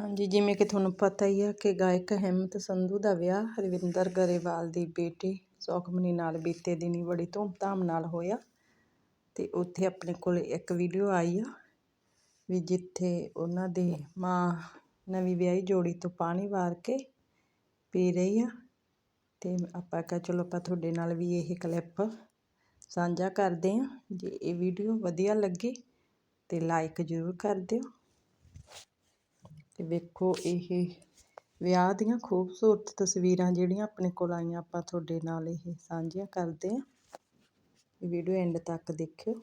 ਹਾਂਜੀ, ਜਿਵੇਂ ਕਿ ਤੁਹਾਨੂੰ ਪਤਾ ਹੀ ਆ ਕਿ ਗਾਇਕ ਹਿੰਮਤ ਸੰਧੂ ਦਾ ਵਿਆਹ ਹਰਵਿੰਦਰ ਗਰੇਵਾਲ ਦੀ ਬੇਟੀ ਸੌਖਮਨੀ ਨਾਲ ਬੀਤੇ ਦਿਨੀ ਬੜੀ ਧੂਮਧਾਮ ਨਾਲ ਹੋਇਆ ਤੇ ਉੱਥੇ ਆਪਣੇ ਕੋਲ ਇੱਕ ਵੀਡੀਓ ਆਈ ਆ ਵੀ ਜਿੱਥੇ ਉਹਨਾਂ ਦੀ ਮਾਂ ਨਵੀਂ ਵਿਆਹੀ ਜੋੜੀ ਤੋਂ ਪਾਣੀ ਵਾਰ ਕੇ ਪੀ ਰਹੀ ਆ ਤੇ ਆਪਾਂ ਕਹਾਂ ਚਲੋ ਆਪਾਂ ਤੁਹਾਡੇ ਨਾਲ ਵੀ ਇਹ ਕਲਿੱਪ ਸਾਂਝਾ ਕਰਦੇ ਆ। ਜੇ ਇਹ ਵੀਡੀਓ ਵਧੀਆ ਲੱਗੇ ਤੇ ਲਾਈਕ ਜ਼ਰੂਰ ਕਰ ਦਿਓ। ਤੇ ਵੇਖੋ ਇਹ ਵਿਆਹ ਦੀਆਂ ਖੂਬਸੂਰਤ ਤਸਵੀਰਾਂ ਜਿਹੜੀਆਂ ਆਪਣੇ ਕੋਲ ਆਈਆਂ ਆਪਾਂ ਤੁਹਾਡੇ ਨਾਲ ਇਹ ਸਾਂਝੀਆਂ ਕਰਦੇ ਹਾਂ। ਵੀਡੀਓ ਐਂਡ ਤੱਕ ਦੇਖਿਓ।